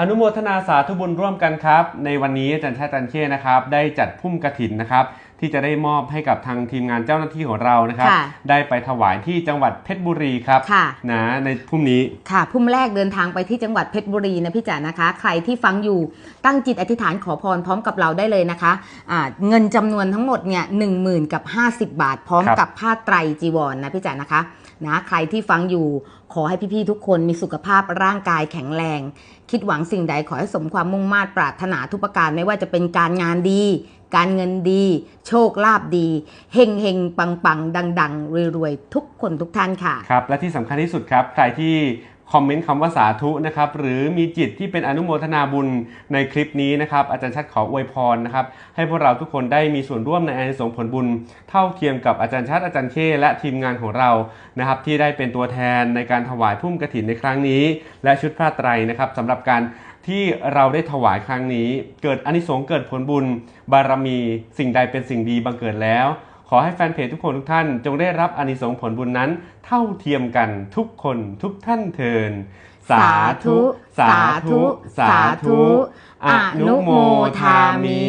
อนุโมทนาสาธุบุญร่วมกันครับ ในวันนี้อาจารย์ชาติจันเช่นะครับ ได้จัดพุ่มกระถินนะครับ ที่จะได้มอบให้กับทางทีมงานเจ้าหน้าที่ของเรานะครับ ค่ะได้ไปถวายที่จังหวัดเพชรบุรีครับค่ะ นะในพุ่มนี้ ค่ะพุ่มแรกเดินทางไปที่จังหวัดเพชรบุรีนะพี่จ๋านะคะ ใครที่ฟังอยู่ตั้งจิตอธิษฐานขอพรพร้อมกับเราได้เลยนะคะอ่าเงินจำนวนทั้งหมดเนี่ยหนึ่งหมื่นกับ50บาท พร้อมครับกับผ้าไตรจีวรนนะพี่จ๋านะคะนะใครที่ฟังอยู่ขอให้พี่ๆทุกคนมีสุขภาพร่างกายแข็งแรง คิดหวังสิ่งใดขอให้สมความมุ่งมา่ปรารถนาทุกประการไม่ว่าจะเป็นการงานดีการเงินดี โชคลาภดี เฮงเฮงปังปังดังดังรวยรวยๆทุกคนทุกท่านค่ะ ครับ และที่สำคัญที่สุดครับ ใครที่คอมเมนต์คำว่าสาธุนะครับหรือมีจิตที่เป็นอนุโมทนาบุญในคลิปนี้นะครับอาจารย์ชัดขออวยพรนะครับให้พวกเราทุกคนได้มีส่วนร่วมในอานิสงส์ผลบุญ เท่าเทียมกับอาจารย์ชัดอาจารย์เคและทีมงานของเรานะครับที่ได้เป็นตัวแทนในการถวายพุ่มกระถินในครั้งนี้ และชุดผ้าไตรนะครับสำหรับการ ที่เราได้ถวายครั้งนี้ เกิดอานิสงส์เกิดผลบุญ บารมีสิ่งใดเป็นสิ่งดีบังเกิดแล้ว ขอให้แฟนเพจทุกคนทุกท่าน จงได้รับอานิสงส์ผลบุญนั้น เท่าเทียมกันทุกคนทุกท่านเทินสาธุ สาธุ สาธุ อนุโมทามิ